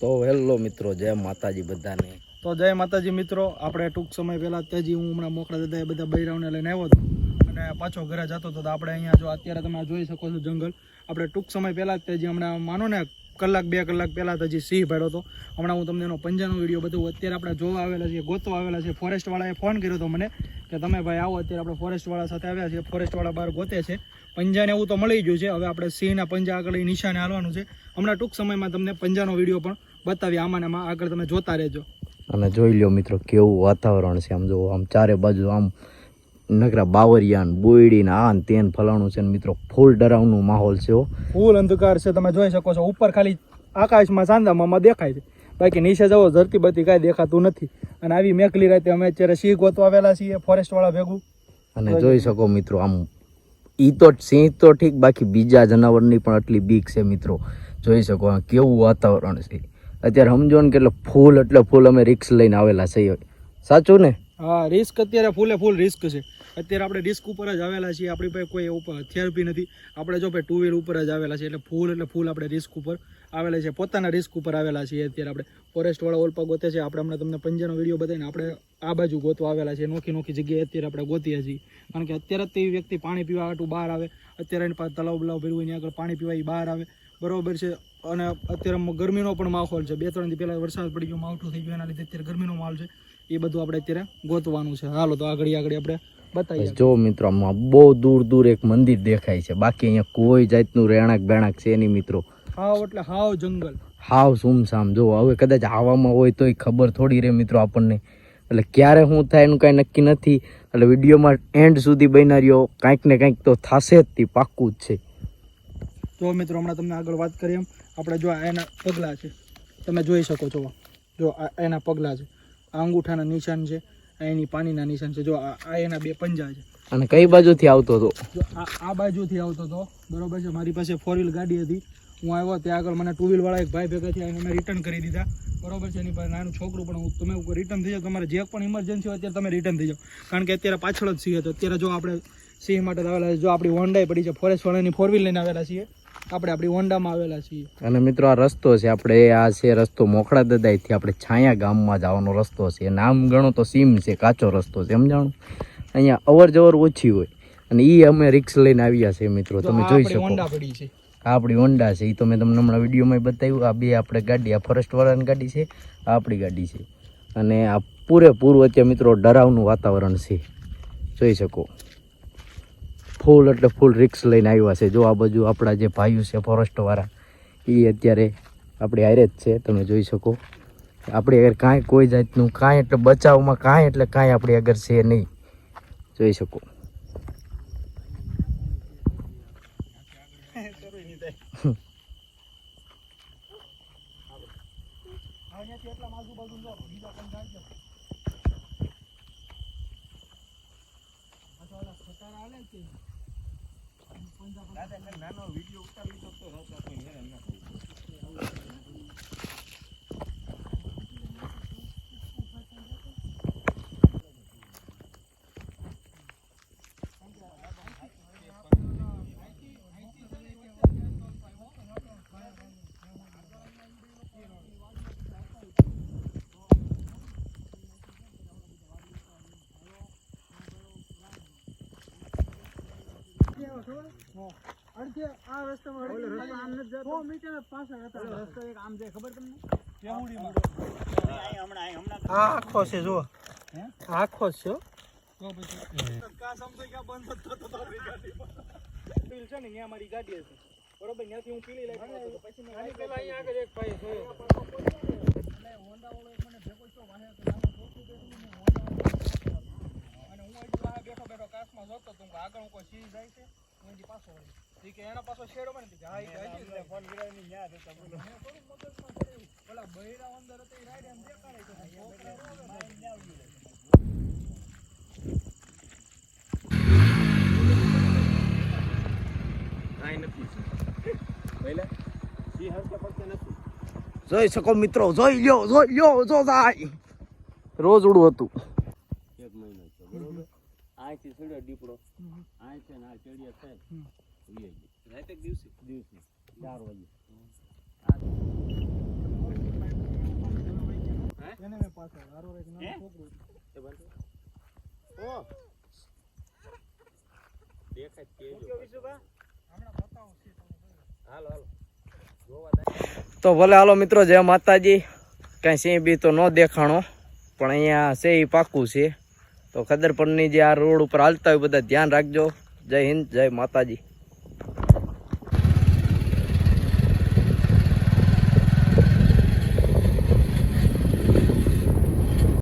તો હેલો મિત્રો, જય માતાજી બધાને. તો જય માતાજી મિત્રો, આપણે ટૂંક સમય પહેલા તેજી હું હમણાં મોકળા દાદા એ બધા બૈરાઓને લઈને આવ્યો હતો. અને પાછો ઘરે જતો હતો, તો આપણે અહીંયા જો અત્યારે તમે જોઈ શકો છો જંગલ. આપણે ટૂંક સમય પહેલા તેજી હમણાં, માનો ને, કલાક, બે કલાક પહેલાં હજી સિંહ ભેડો હતો. હમણાં હું તમને એનો પંજાનો વીડિયો બધું અત્યારે આપણે જોવા આવેલા છીએ, ગોતવા આવેલા છીએ. ફોરેસ્ટ વાળાએ ફોન કર્યો હતો મને કે તમે ભાઈ આવો, અત્યારે આપણે ફોરેસ્ટ વાળા સાથે આવ્યા છીએ. ફોરેસ્ટવાળા બહાર ગોતે છે. પંજાને એવું તો મળી ગયું છે. હવે આપણે સિંહના પંજા આગળ નિશાને હાલવાનું છે. હમણાં ટૂંક સમયમાં તમને પંજાનો વીડિયો પણ બતાવી આમાં આમાં આગળ તમે જોતા રહેજો. અને જોઈ લ્યો મિત્રો કેવું વાતાવરણ છે આમ જો આમ ચારે બાજુ આમ નકરા બાવરિયાન બોયડી ને આ ને તેન ફલાણું છે ને મિત્રો ફૂલ ડરાવનું માહોલ છે ફૂલ અંધકાર છે તમે જોઈ શકો છો ઉપર ખાલી આકાશમાં ચાંદામાં દેખાય છે. બાકી નીચે જવો ધરતી બધી કાંઈ દેખાતું નથી. અને આવી મેકલી રાતે અમે અત્યારે સિંહ ગોતવા આવેલા છીએ ફોરેસ્ટ વાળા ભેગું. અને જોઈ શકો મિત્રો આમ ઈ તો સિંહ તો ઠીક બાકી બીજા જનાવરની પણ આટલી બીક છે મિત્રો. જોઈ શકો આ કેવું વાતાવરણ છે. અત્યારે સમજો ને કે એટલે ફૂલ એટલે ફૂલ અમે રિક્સ લઈને આવેલા છીએ સાચું ને? હા રિસ્ક અત્યારે ફૂલે ફૂલ રિસ્ક છે. અત્યારે આપણે રિસ્ક ઉપર જ આવેલા છીએ. આપણી પાસે કોઈ ઉપર હથિયાર બી નથી. આપણે જો ટુ વ્હીલ ઉપર જ આવેલા છીએ. એટલે ફૂલ એટલે ફૂલ આપણે રિસ્ક ઉપર આવેલા છે પોતાના રિસ્ક ઉપર આવેલા છીએ અત્યારે આપણે. ફોરેસ્ટ વાળા ઓલપા ગોતે છે. આપણે હમણાં તમને પંજાનો વીડિયો બતાવીને આપણે આ બાજુ ગોતવા આવેલા છે નોખી નોખી જગ્યાએ અત્યારે આપણે ગોતીએ છીએ. કારણ કે અત્યારે જ તે વ્યક્તિ પાણી પીવા હાટું બહાર આવે. અત્યારે એની પાસે તલાવ બલાવ ભેરવું એની આગળ પાણી પીવા એ બહાર આવે. બરોબર છે. અને અત્યારે ગરમીનો પણ માહોલ છે. બે ત્રણ દી પહેલાં વરસાદ પડી ગયો માવઠું થઈ ગયું એના લીધે અત્યારે ગરમીનો માહોલ છે. એ બધું આપણે અત્યારે ગોતવાનું છે. હાલો તો આગળ આગળ આપણે બતાવીએ. જો મિત્રો આમાં બહુ દૂર દૂર એક મંદિર દેખાય છે. બાકી અહીંયા કોઈ જાતનું રહેણાંક બેણાંક છે નહીં મિત્રો. હાવ એટલે હાવ જંગલ. હાવ સુમસામ. જો હવે કદાચ આવામાં હોય તોય ખબર થોડી રહે મિત્રો આપણને. એટલે ક્યારે શું થાય એનું કાંઈ નક્કી નથી. એટલે વિડીયોમાં એન્ડ સુધી બનાર્યો રહ્યો. કાંઈક ને કાંઈક તો થશે જ તે પાક્કું જ છે. જો મિત્રો હમણાં તમને આગળ વાત કરીએ એમ. આપણે જો આ એના પગલાં છે. તમે જોઈ શકો છો. જો આ એના પગલાં છે. આ અંગૂઠાના નિશાન છે. આ એની પાણીના નિશાન છે. જો આ એના બે પંજા છે. અને કઈ બાજુથી આવતો હતો? આ આ બાજુથી આવતો હતો. બરોબર છે? મારી પાસે ફોર વ્હીલ ગાડી હતી. હું આવ્યો ત્યાં આગળ. મને ટુ વ્હીલ વાળા એક ભાઈ ભેગા થયા. એને રિટર્ન કરી દીધા. બરોબર છે? એની પાસે નાનું છોકરું પણ હું તમે રિટર્ન થઈ જાઓ. તમારે જે પણ ઇમરજન્સી હોય અત્યારે તમે રિટર્ન થઈ જાઓ. કારણ કે અત્યારે પાછળ જ છીએ. તો અત્યારે જો આપણે સિંહ માટે આવેલા છે. જો આપણી હોન્ડાઈ પડી છે. ફોરેસ્ટ વાળાની ફોર વ્હીલ લઈને આવેલા છીએ. આપણે આપણી હોન્ડામાં આવેલા છીએ. અને મિત્રો આ રસ્તો છે આપણે આ છે રસ્તો મોખડા દદાઈથી આપણે છાયા ગામમાં જવાનો રસ્તો છે. નામ ગણો તો સીમ છે કાચો રસ્તો છે સમજાણું? અહીંયા અવર જવર ઓછી હોય. અને એ અમે રિક્સ લઈને આવ્યા છે મિત્રો તમે જોઈ શકો. આ આપણી હોન્ડા છે એ તો મેં તમને હમણાં વિડીયોમાં બતાવ્યું આ બે આપણે ગાડી આ ફોરેસ્ટ વાળાની ગાડી છે આ આપણી ગાડી છે. અને આ પૂરેપૂરું અત્યારે મિત્રો ડરાવનું વાતાવરણ છે. જોઈ શકો. ફૂલ એટલે ફૂલ રિક્સ લઈને આવ્યા છે. જો આ બાજુ આપણા જે ભાઈઓ છે ફોરેસ્ટવાળા એ અત્યારે આપણી હારે જ છે, તમે જોઈ શકો. આપણી આગળ કાંઈ કોઈ જાતનું કાંઈ એટલે બચાવમાં કાંઈ એટલે કાંઈ આપણી આગળ છે નહીં. જોઈ શકો. નાનો વીડિયો ઉતારી શકતો એમના આ આખો છે જો આખો જ છે પીલ છે ને ત્યાં મારી ગાડી હતી બરોબર ત્યાંથી હું પીલી લઈ હતો. પછી મેં અહીંયા આગળ એક ભાઈ જોયો અને હોન્ડા વાળો એક મને ભેગો થયો વાહે તો નાનું છોકરું બેઠું ને હું હજી બેઠો બેઠો કાચમાં જોતો તો આગળ કોઈ ચીજ જાય છે હજી પાછો વળી. કે એના પાછો શેડો બને કે હા ઈ કે હજી યાદ હતા બોલો. મેં થોડું મગજમાં કર્યું ઓલા બૈરા અંદર હતા રાઈડ એમ દેખાડે છે છોકરા રોવે જોઈ શકો મિત્રો જોઈ લ્યો જોઈ લ્યો જો જાય. રોજ ઉડું હતું એક મહિનો છે બરોબર અહીંથી ચડ્યો દીપડો. અહીં છે ને આ ચડિયા ગઈ. રાતે દિવસે? દિવસે. ચાર વાગે. છું. તો ભલે હાલો મિત્રો જય માતાજી. કાંઈ સિંહ બી તો ન દેખાણો પણ અહીંયા છે એ પાકું છે. તો ખદરપણની જે આ રોડ ઉપર હાલતા હોય બધા ધ્યાન રાખજો. જય હિન્દ, જય માતાજી.